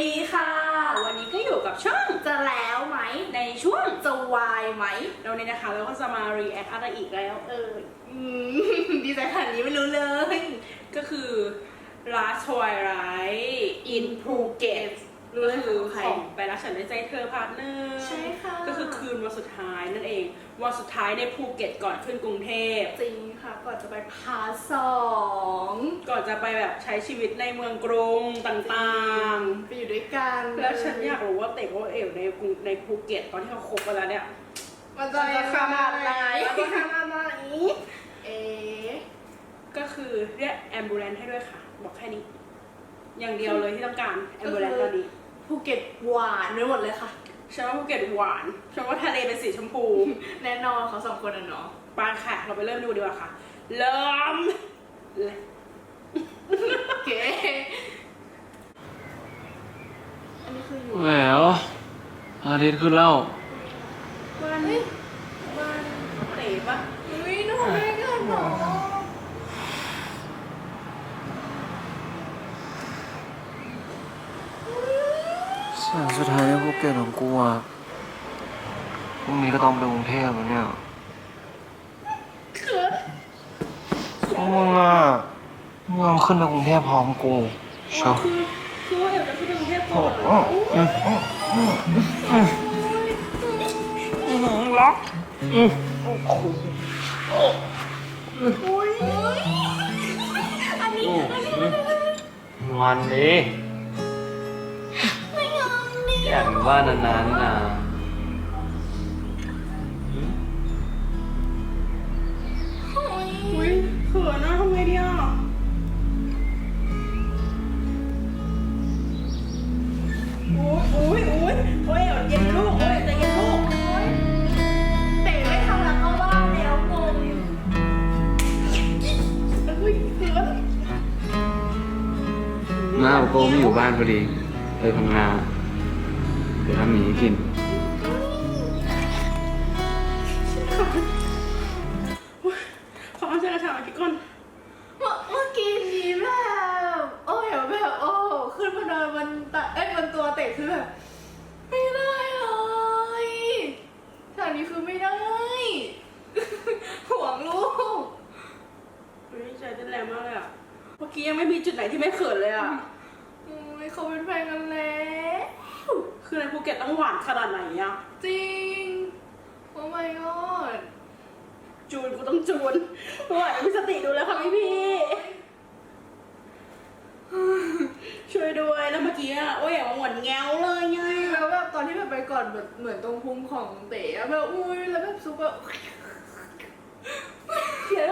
ดีค่ะ วันนี้ก็อยู่กับช่องจะแล้วไหม ในช่วงจะวายไหม เราเนี่ยนะคะเราก็จะมา react อะไรอีกแล้ว เอออืมดีใจขนาดนี้ไม่รู้เลย ก็คือ Last Twilight in Phuket รู้เลยคือของใครของไปรักฉันในใจเธอพาร์ทเนอร์ใช่ค่ะ ก็คือคืนวันสุดท้ายนั่นเอง วันสุดท้ายในภูเก็ตก่อนขึ้นกรุงเทพ จริงค่ะ ก่อนจะไปพาร์ทสองก่อนจะไปแบบใช้ชีวิตในเมืองกรุงต่างไปอยู่ด้วยกันๆ แล้วฉันอยากรู้ว่าเต๋อว่าเอ๋วในกรุงในภูเก็ตตอนที่เขาคบกันแล้วเนี่ย มันจะขนาดไหนมันจะขนาดไหนเอ๊ะก็คือเรียกแอมบูเลนให้ด้วยค่ะ บอกแค่นี้ อย่างเดียวเลยที่ต้องการแอมบูเลนตอนนี้ ภูเก็ตหวานไปหมดเลยค่ะ ฉันว่าภูเก็ตหวานฉันว่าทะเลเป็นสีชมพู แน่นอนเขาสองคนอะเนาะไปค่ะ เราไปเริ่มดูดีกว่าค่ะ เริ่มเลยโอเค อันนี้คืออยู่แหววอาทิตย์ขึ้นแล้วบ้านบ้านเต๋ปะอุ้ยน้องไม่กันหรอ สถานสุดท้ายในภูเก็ตของกูอะพรุ่งนี้ก็ต้องไปกรุงเทพแล้วเนี่ยพวกมึงอะมึงยอมขึ้นไปกรุงเทพพร้อมกูชอบคือว่าเอ๋วจะขึ้นไปกรุงเทพก่โอ้อนโหอืมอืมอืมอืมล็อกอืมอุ้ยอันนี้อันนี้ งอนดิไม่ย อมดิอยากอยู่บ้านนานๆนี่นะอุ้ยเขินนะทำไงดีอะโอ้ยโอ้ยโอ้ยโอ้ยเอ๋วเย็นลูกโอ้ยใจเย็นลูกเตะไม่ทำแล้วก็บ้าแล้วงงเฮ้ยเขินหน้าโกไม่อยู่บ้านพอดีเลยพังงา เดี๋ยวทำหมีให้กิน ก่อนแบบเหมือนตรงพุงของเต๋อะแบบอุ้ยแล้วแบบซุปแบบเขียน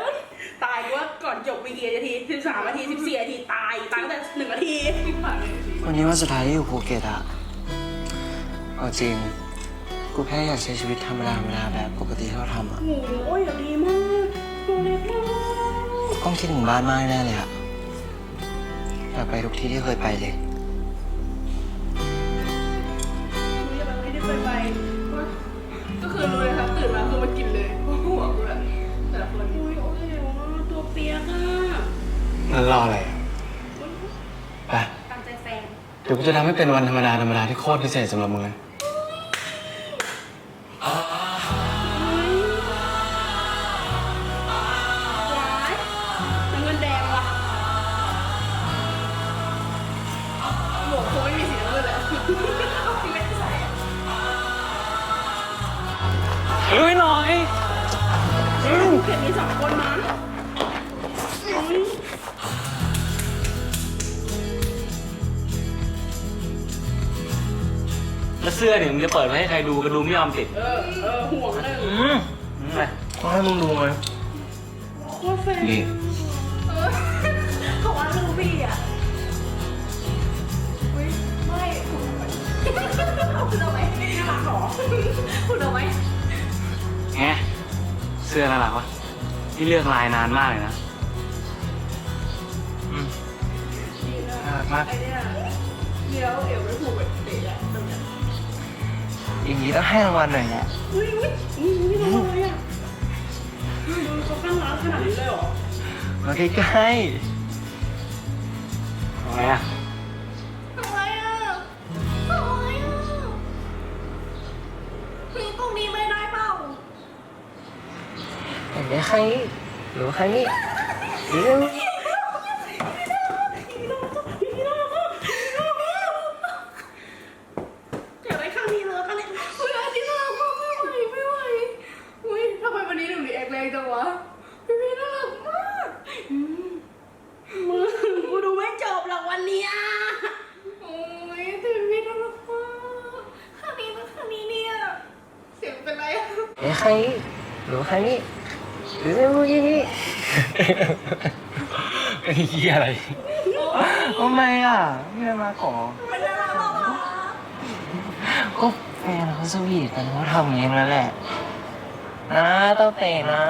ตายกูว่าก่อนจบมีกี่นาทีสิบสามนาทีสิบสี่นาทีตายตายตั้งแต่หนึ่งนาทีผ่านเลยสิวันนี้วันสุดท้ายที่อยู่ภูเก็ตอะเอาจริง กูแค่อยากใช้ชีวิตธรรมดาธรรมดาแบบปกติที่เราทำอะโอ้โหโอ้ยอย่างดีมากตัวเล็กมากต้องคิดถึงบ้านมากแน่เลยอะอยากไปทุกที่ที่เคยไปเลย นั่นรออะไรอะไปตามใจแฟน เดี๋ยวกูจะทำให้เป็นวันธรรมดาธรรมดาที่โคตรพิเศษสำหรับมึงเลย จะเปิดไว้ให้ใครดูก็ดูไม่ยอมติดเออเออห่วงเลย อืมไปต้องให้มึงดูไหมโคตรแฟนนี่เออเขาว่าลูบี้อะอุ้ยไม่คุณเอาไหมคุณเอาไหมน่ารักเหรอคุณเอาไหมแฮะเสื้อน่ารักวะที่เลือกลายนานมากเลยนะอืมน่ารักมาก ไอเนี่ยเดี๋ยวเอวไปผูกแบบเตะอะตรงเนี้ย อย่างนี้ต้องให้รางวัลหน่อยนะอุ้ยอุ้ยอะไรอะเฮ้เขาตั้งร้านขนาดนี้เลยเหรอมาใกล้ๆทำไมอะทำไมอะทำไมอะที่ตรงนี้ไม่ได้เปล่าเห็นไหมใครหรือใครนี่เสวีทกันเขาทำอย่างนี้แล้วแหละนะต้องเตะนะ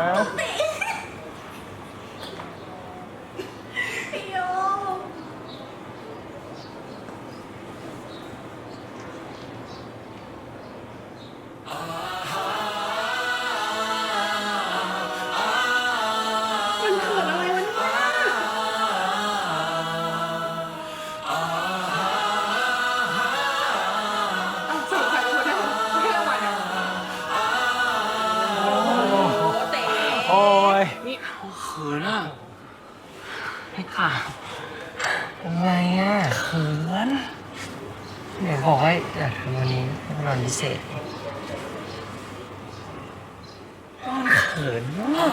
ขินมาก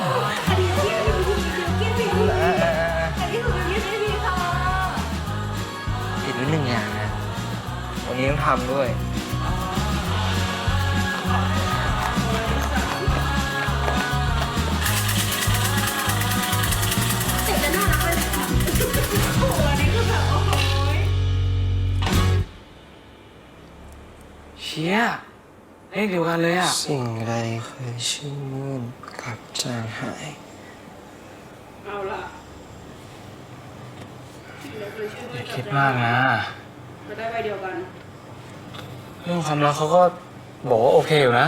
อันนี้พี่อันนี้พี่พี่พี่พี่อันนี้คือพี่พี่พี่ค่ะติดหนึ่งอย่างนะ วันนี้ต้องทำด้วยเต๋จะน่ารักเลยโอ้โหอันนี้คือแบบโอ้ยเชี่ยเลขเดียวกันเลยอะ สิ่งใดเคยชื่นมื่นก จางหาย เอาล่ะอย่าคิดมากนะเราได้ใบเดียวกัน เรื่องความรักเขาก็บอกว่าโอเคอยู่นะ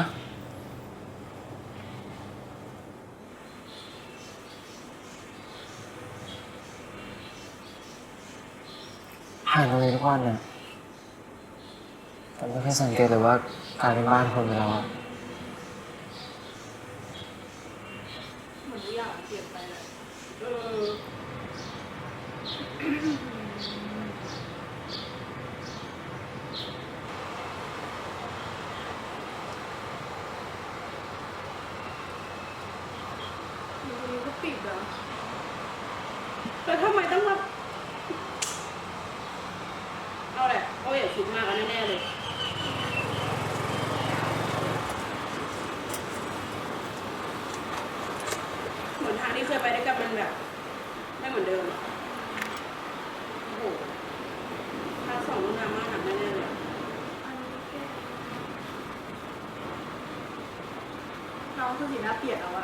ผ่านตรงนี้ทุกวันน่ะแต่ไม่เคยสังเกตเลยว่ากลายเป็นบ้านคนไปแล้วอะ เหมือนทุกอย่างเปลี่ยนไปเลยเออ อยู่ตรงนี้ก็ปิดอะ แล้วทำไมต้องมาเอาแหละโอ้ยอย่าคิดมากอันแน่ๆเลย เหมือน ทางที่เคยไปด้วยกันมันแบบ ไม่เหมือนเดิมอะโอ้โหทางสองรุ่นดราม่าหนักแน่ๆเลยอันนี้แค่น้องคือสีหน้าเปลี่ยนเอาอะ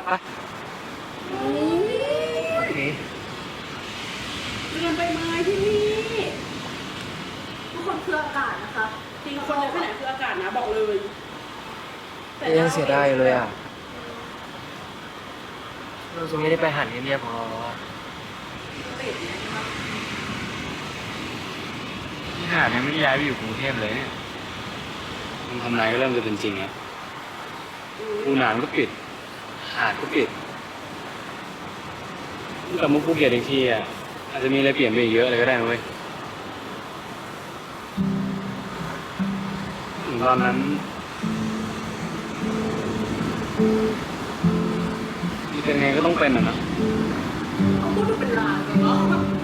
โอเคเรียนไปไม้ที่นี่ทุกคนคืออากาศนะคะจริงคนเยอะแค่ไหนคืออากาศนะบอกเลยยังเสียดายอยู่เลยอะ เราจะไม่ได้ไปหันเงียบๆของเราแล้วอะติดเนี่ยใช่ปะนี่ขนาดยังไม่ได้ย้ายไปอยู่กรุงเทพเลยเนี่ยมึงทำนายก็เริ่มจะเป็นจริงแล้วภูหนานก็ปิด หาดก็ปิดกลับมาภูเก็ตอีกทีอะอาจจะมีอะไรเปลี่ยนไปอีกเยอะเลยก็ได้นะเว้ยถึงตอนนั้นมี เป็นไงก็ต้องเป็นอะนะเขาพูดดูเป็นลางเนาะ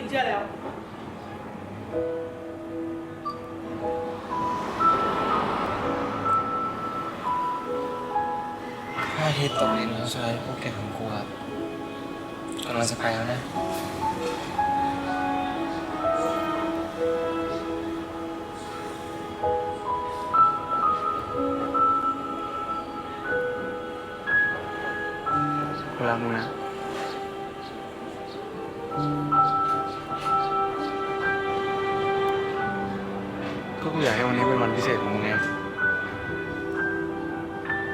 กินเชื่อแล้ว พระอาทิตตกดินเล้ใช้พวกแกของกูครับกำลังจะไปแล้วนะ กูรักมึงนะ ษขอมึงเง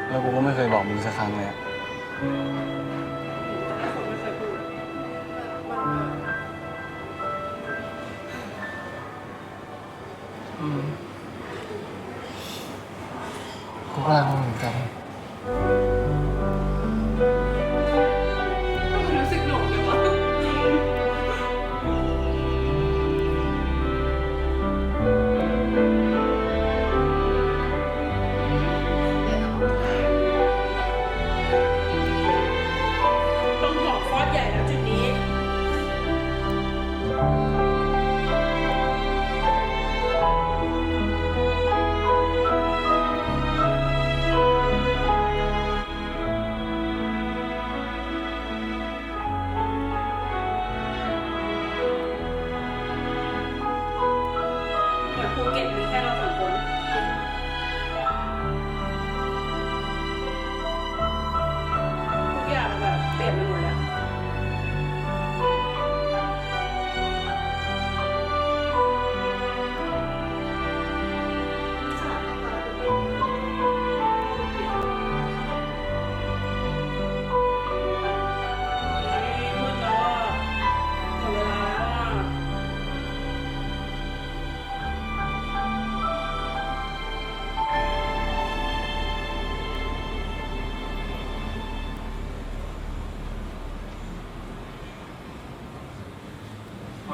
แล้วกูก็ไม่เคยบอกมึงสักครั้งเลยอืม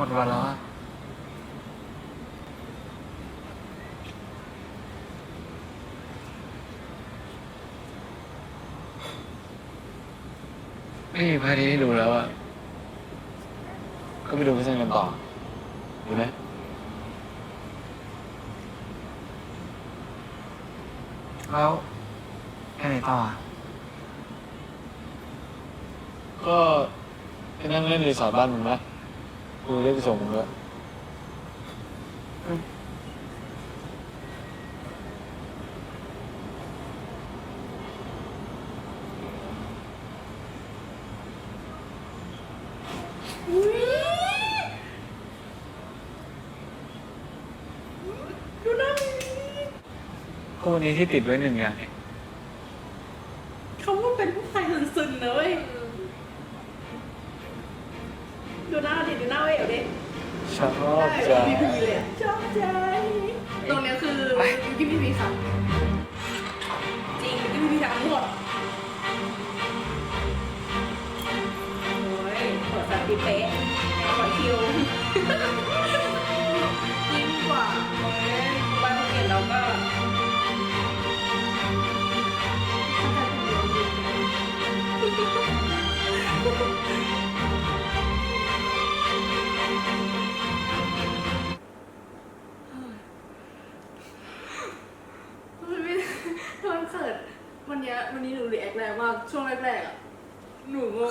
มดวันแล้วไม่มีพาร์ทิตย์ให้ดูแล้วอะก็ไปดูพระจันกันต่อดูไหมแล้วไปไหนต่ออะก็แค่นั่งเล่นในสอนบ้านมึงไหม กูได้ไปส่งมึงด้วยคู่นี้ที่ติดไว้หนึ่งอย่างเนี่ย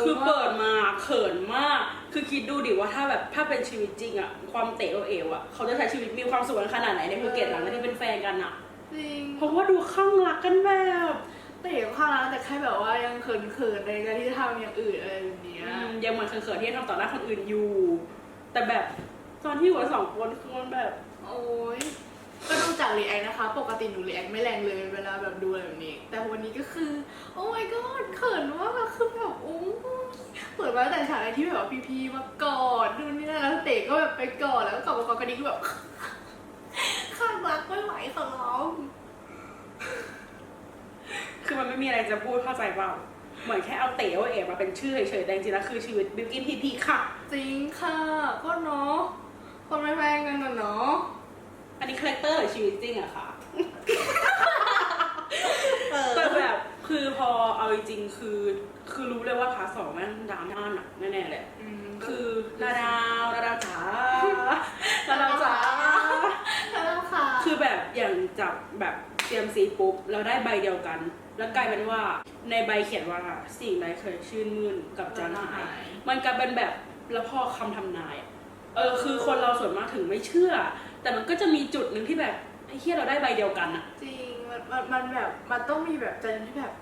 คือเปิดมาเขินมาก คือคิดดูดิว่าถ้าแบบถ้าเป็นชีวิตจริงอะความเตะโอเอวอะเขาจะใช้ชีวิตมีความสุขขนาดไหนในภูเก็ตหลังที่เป็นแฟนกันอะจริงเพราะว่าดูข้างรักกันแบบเตะข้างรักแต่แค่แบบว่ายังเขินเขินในการที่ทำอย่างอื่นอะไรอย่างเงี้ยยังเหมือนเขินเขินที่ทำต่อหน้าคนอื่นอยู่ แต่แบบตอนที่หัวสองคนคือมันแบบ โอ้ยก็ต้องจากรีแอคนะคะ ปกติหนูรีแอคไม่แรงเลย เวลาแบบดู แบบนี้แต่วันนี้ก็คือ โอ้ my god เขินมากอะคือแบบโอ้เปิดมาตั้งแต่ฉากแรกที่แบบว่าพีพีมากอดดูนนี่นั่นแล้วเตะก็แบบไปกอดแล้วก็กลับมากอดกันนี้ก็แบบข้างรักไม่ไหวขอร้องคือมันไม่มีอะไรจะพูดเข้าใจเปล่าเหมือนแค่เอาเต๋อเอ๋มาเป็นชื่อเฉยๆแต่จริงๆแล้วคือชีวิตบิวกินพีพีค่ะ จริงค่ะ ก็เนาะคนไม่แพงกันนะเนาะอันนี้คาแรคเตอร์หรือชีวิตจริงอะค่ะแต่แบบ คือพอเอาจริงๆคือ คือรู้เลยว่าพาร์ทสองแม่งดราม่าหนักแน่ๆเลยอืมคือนาดาวนาดาวจ๋านาดาวจ๋าแล้วค่ะ คือแบบอย่างจับแบบเตรียมซีปุ๊บเราได้ใบเดียวกัน แล้วกลายเป็นว่าในใบเขียนว่าสิ่งใดเคยชื่นมื่นกับจานหาย มันกลายเป็นแบบแล้วพอคำทำนายอะเออคือคนเราส่วนมากถึงไม่เชื่อ แต่มันก็จะมีจุดหนึ่งที่แบบไอ้เฮียเราได้ใบเดียวกันอะ จริงมันมันมันแบบ มันต้องมีแบบใจที่แบบ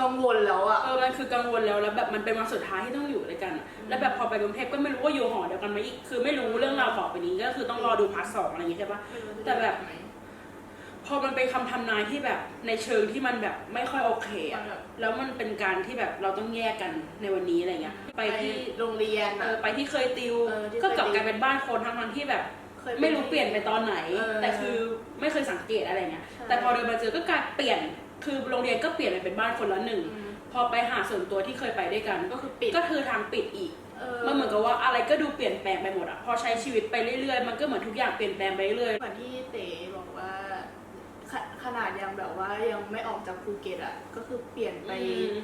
กังวลแล้วอะเออมันคือกังวลแล้วแล้วแบบมันเป็นวันสุดท้ายที่ต้องอยู่ด้วยกันอะแล้วแบบพอไปกรุงเทพก็ไม่รู้ว่าอยู่หอเดียวกันไหมอีกคือไม่รู้เรื่องราวต่อไปนี้ก็คือต้องรอดูพาร์ทสองอะไรอย่างงี้ใช่ปะแต่แบบ พอมันเป็นคำทำนายที่แบบในเชิงที่มันแบบไม่ค่อยโอเคอะแล้วมันเป็นการที่แบบเราต้องแยกกันในวันนี้อะไรเงี้ย ไปไปที่ที่โรงเรียนเออะ อไปที่เคยติว เออที่ก็กลับเคยติวกลายเป็นบ้านคนทั้งทั้งๆที่แบบเคยไม่รู้เปลี่ยนไปตอนไหน เออแต่คือไม่เคยสังเกตอะไรเงี้ย ใช่ แต่พอเดินมาเจอก็กลายเปลี่ยน คือโรงเรียนก็เปลี่ยนไปเป็นบ้านคนละหนึ่งอืมพอไปหาส่วนตัวที่เคยไปด้วยกันก็คือปิดก็คือทางปิดอีกเออมันเหมือนกับว่าอะไรก็ดูเปลี่ยนแปลงไปหมดอะพอใช้ชีวิตไปเรื่อยๆ มันก็เหมือนทุกอย่างเปลี่ยนแปลงไปเรื่อยเหมือนที่เต๋บอกว่าขขนาดยังแบบว่ายังไม่ออกจากภูเก็ตอะก็คือเปลี่ยนไปอืม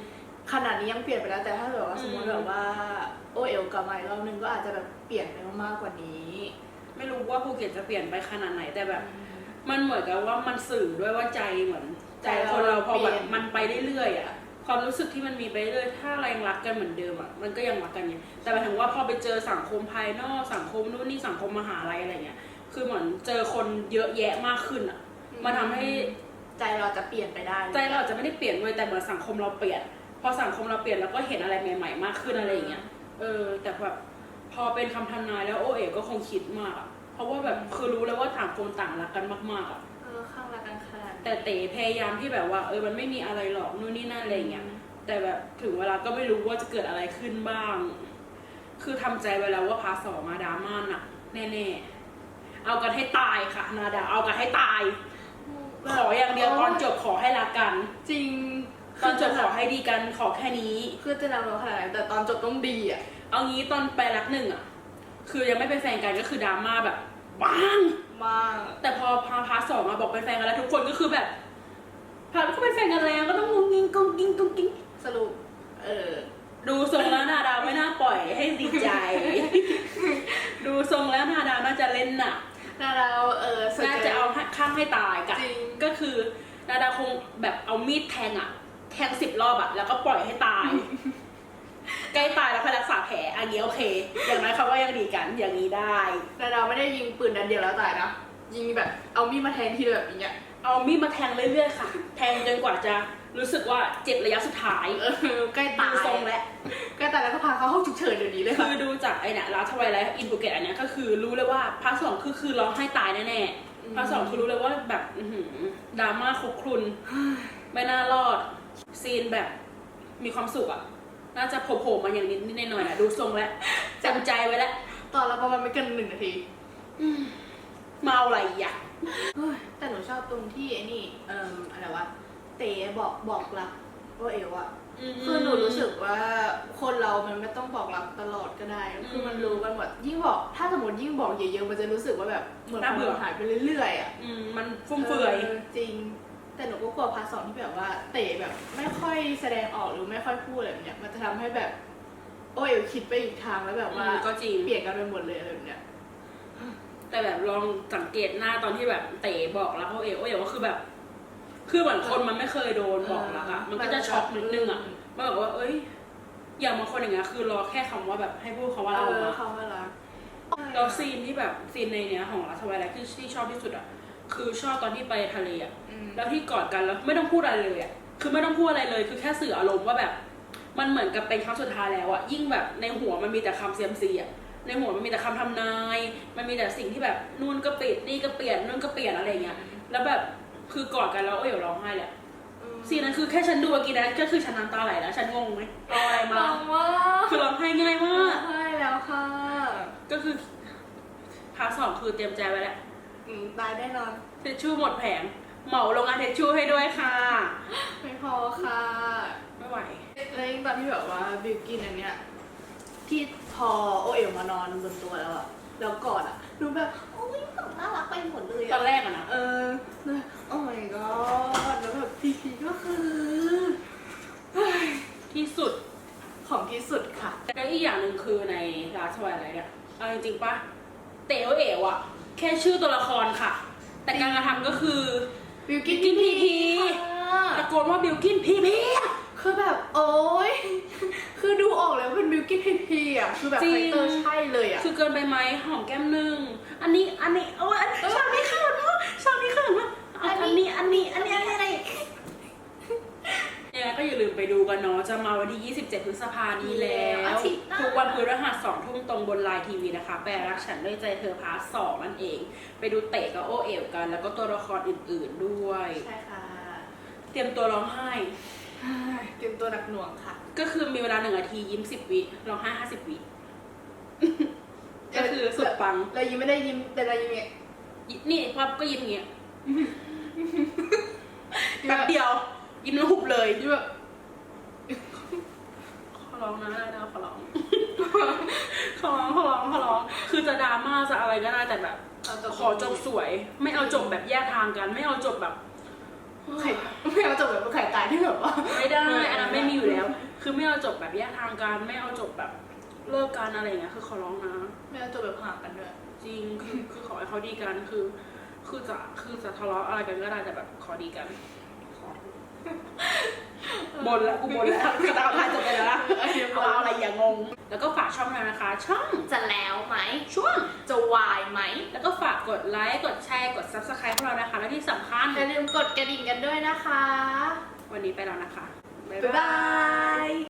ขนาดนี้ยังเปลี่ยนไปแล้วแต่ถ้าแบบว่าสมมติอืมแบบว่าโอเอลกลับมาอีกรอบนึงก็อาจจะแบบเปลี่ยนไปมากๆกว่านี้ ไม่รู้ว่าภูเก็ตจะเปลี่ยนไปขนาดไหนแต่แบบ มันเหมือนกับว่ามันสื่อด้วยว่าใจเหมือน ใจคนเราพอแบบมันไปเรื่อยๆอะความรู้สึกที่มันมีไปเรื่อยถ้าเรายังรักกันเหมือนเดิมอะมันก็ยังรักกันไงแต่หมายถึงว่าพอไปเจอสังคมภายนอกสังคมนู่นนี่สังคมมหาลัยอะไรเงี้ยคือเหมือนเจอคนเยอะแยะมากขึ้นอะมันทำให้ใจเราจะเปลี่ยนไปได้ ใจเราอาจจะไม่ได้เปลี่ยนเว้ยแต่เหมือนสังคมเราเปลี่ยน พอสังคมเราเปลี่ยนเราก็เห็นอะไรใหม่ ๆ มากขึ้นอะไรอย่างเงี้ยเออแต่แบบพอเป็นคำทำนายแล้วโอเอ๋ก็คงคิดมากอะเพราะว่าแบบคือรู้แล้วว่าต่างคนต่างรักกันมากๆอะ แต่เต๋พยายามที่แบบว่า เออมันไม่มีอะไรหรอกนู่นนี่นั่นอะไรอย่างเงี้ยแต่แบบถึงเวลาก็ไม่รู้ว่าจะเกิดอะไรขึ้นบ้าง คือทำใจไว้แล้วว่าพาร์ทสองมาดราม่าหนักแน่ๆ เอากันให้ตายค่ะ นาดา เอากันให้ตาย ขออย่างเดียวตอนจบขอให้รักกัน จริงตอนจบขอให้ดีกันขอแค่นี้คือจะนำเราขนาดไหนแต่ตอนจบต้องดีอะ เอางี้ตอนไปรักหนึ่งอะ คือยังไม่เป็นแฟนกันก็คือดราม่าแบบบ้าง มาก แต่พอพาพาร์ท สองมาบอกเป็นแฟนกันแล้วทุกคนก็คือแบบพาร์ทก็เป็นแฟนกันแล้วก็ต้องงงงิงกงกิงกงกิงสรุป เออ ดูทรงแล้วนาดาวไม่น่าปล่อยให้ดีใจ ดูทรงแล้วนาดาวน่าจะเล่นหนักนาเราเออสนน่าใจจะเอาข้างให้ตายกันจริงก็คือนาดาวคงแบบเอามีดแทงอะแทงสิบรอบอะแล้วก็ปล่อยให้ตายใกล้ตายแล้วค่อยรักษาแผลอันนี้โอเค อย่างน้อยเขาก็ยังดีกันอย่างนี้ได้นาเราไม่ได้ยิงปืนนัดเดียวแล้วตายนะ ยิงแบบเอามีดมาแทงทีละแบบอย่างเงี้ย เอามีดมาแทงเรื่อยๆค่ะ แทงจนกว่าจะรู้สึกว่าเจ็บระยะสุดท้ายเออใกล้ดูตายทรงแล้ว ใกล้ตายแล้วก็พาเขาห้องฉุกเฉินเดี๋ยวนี้เลยคืค่ะอดูจากไอ้เนี่ยลาทวายไลท์อินโปเกตอันเนี้ยก็คือรู้เลยว่าภาคสองคือคือร้องให้ตายแน่อืม ๆภาคสองคือรู้เลยว่าแบบอื้อหือดราม่าคุกครุน ไม่น่ารอด ซีนแบบมีความสุขอะน่าจะโผล่ๆมาอย่างนิดนิดหน่อยๆอะดูทรงแล้วจำใจไว้แล้ว ตอนละประมาณไม่เกินหนึ่งนาทีมา เอาอะไรอะเฮ้ยแต่หนูชอบตรงที่ไอ้นี่ เอ่ออะไรวะ เต๋บอกบอกรักว่าเอวอะคือหนูรู้สึกว่าคนเรามันไม่ต้องบอกรักตลอดก็ได้ คือมันรู้กันหมด ยิ่งบอก ถ้าสมมติยิ่งบอกเยอะๆ มันจะรู้สึกว่าแบบเหมือนความหายไปเรื่อยๆอะอืมมันฟุ่มเฟือยจริง แต่หนูก็กลัวพาร์ทสองที่แบบว่า เต๋แบบ ไม่ค่อยแสดงออกหรือไม่ค่อยพูดอะไรแบบเนี้ย มันจะทำให้แบบ โอ้ยคิดไปอีกทางแล้วแบบว่าอืมก็จริงเปลี่ยนกันไปหมดเลยอะไรแบบเนี้ย แต่แบบลองสังเกตหน้าตอนที่แบบเต๋บอกรักเขาเองโอ้ยว่าคือแบบ คือเหมือนคนมันไม่เคยโดนบอกรักอะมันก็จะช็อกนิดนึงอะมันแบบว่า เอ้ย อย่างบางคนอย่างเงี้ยคือรอแค่คำว่าแบบให้พูดคำว่าเอเราออกอมาเขาเวลาแล้วซีนที่แบบซีนในเนี้ยของรัสวายไลท์ที่ที่ชอบที่สุดอะคือชอบตอนที่ไปทะเลอะอืมแล้วที่กอดกันแล้วไม่ต้องพูดอะไรเลยอะคือไม่ต้องพูดอะไรเลย คือแค่สื่ออารมณ์ว่าแบบ มันเหมือนกับเป็นครั้งสุดท้ายแล้วอะยิ่งแบบในหัวมันมีแต่คำเซียมซีอะ ในหัวมันมีแต่คำทำนาย มันมีแต่สิ่งที่แบบนู่นก็ปิดนี่ก็เปลี่ยนนู่นก็เปลี่ยนอะไรเงี้ย แล้วแบบคือกอดกันแล้วโอ้ยร้องไห้เลยอะซีนนั้นคือแค่ฉันดูเมื่อกี้นะก็คือฉันน้ำตาไหลแล้วฉันงงไหมรออะไรลมาองว่าคือร้องไห้ง่ายมากใช่แล้วค่ะ ก็คือพาร์ทสองคือเตรียมใจไว้แล้วอืมตายแน่นอนเทชชู่หมดแผงเหมาโรงงานเทชชู่ให้ด้วยค่ะ ไม่พอค่ะ ไม่ไหวแล้วยิ่งตอนที่แบบว่าบิวกินอันเนี้ย ที่พอโอเอ๋วมานอนบนตัวแล้วอะแล้วกอดอะดูแบบโอ้ยแบบน่ารักไปหมดเลยตออะนแรกอะนะเออเลยโอ้ my god แล้วแบบพีพีก็คือเฮ้ยที่สุดของที่สุดค่ะแล้วอีกอย่างหนึ่งคือในลาสวายอะไรเนี่ยเอาจริงๆปะเต๋อเอ๋วอะแค่ชื่อตัวละครค่ะ แต่การกระทำก็คือบิวกินบิวกิ้น PP ค่ะตะโกนว่าบิลกินพีพี คือแบบโอ้ยคือดูออกเลยว่าเป็นบิวกินพีพีอะคือแบบจริคางแรคเตอร์ใช่เลยอะคือเกินไปไหมหอมแก้มหนึ่งอันนี้อันนี้โอ้ยอันฉากนี้เขินมากฉากนี้เขินมากอะอันนี้อันนี้อันนี้อันนี้อะไรยังไงก็อย่าลืมไปดูกันเนาะจะมาวันที่ 27 พฤษภานี้แล้วอาทิตย์หน้า ทุกวันพฤหัสสองทุ่มตรงบนไลน์ทีวีนะคะ แปลรักฉันด้วยใจเธอพาร์ทสองนั่นเอง ไปดูเตะกับโอเอ๋วกัน แล้วก็ตัวละครอื่นๆด้วย ใช่ค่ะ เตรียมตัวร้องไห้ เตรียมตัวหนักหน่วงค่ะ ก็คือมีเวลาหนึ่งนาทียิ้มสิบวิร้องไห้ห้าสิบวิ ก็คือสุดปัง เรายิ้มไม่ได้ยิ้มแต่เรายิ้มเนี่ยนี่ปั๊บก็ยิ้มอย่างเงี้ยแป๊บเดียว ยิ้มแล้วหุบเลยยิ้มแบบขอร้องนะได้นะขอร้องขอร้องขอร้องขอร้อง คือจะดราม่าจะอะไรก็ได้แต่แบบเอาแต่ขอจบสวย ไม่เอาจบแบบแยกทางกัน ไม่เอาจบแบบ ไข่ไม่เอาจบแบบไข่ตายที่แบบว่าไม่ได้อันนั้นไม่มีอยู่แล้ว คือไม่เอาจบแบบแยกทางกันไม่เอาจบแบบเลิกกันอะไรอย่างเงี้ยคือขอร้องนะ ไม่เอาจบแบบห่างกันด้วยจริงคือคือขอให้เขาดีกันคือ คือจะคือจะทะเลาะอะไรกันก็ได้แต่แบบขอดีกันขอ บนแล้วกูบนแล้วกระดาษลายจบไปแล้วนะเอาอะไรอย่างงง แล้วก็ฝากช่องเรานะคะ ช่องจะแล้วไหมช่วงจะวายไหม แล้วก็ฝากกดไลค์ กดแชร์ กด subscribe พวกเรานะคะ และที่สำคัญอย่าลืมกดกระดิ่งกันด้วยนะคะ วันนี้ไปแล้วนะคะ บ๊ายบ๊ายบาบายย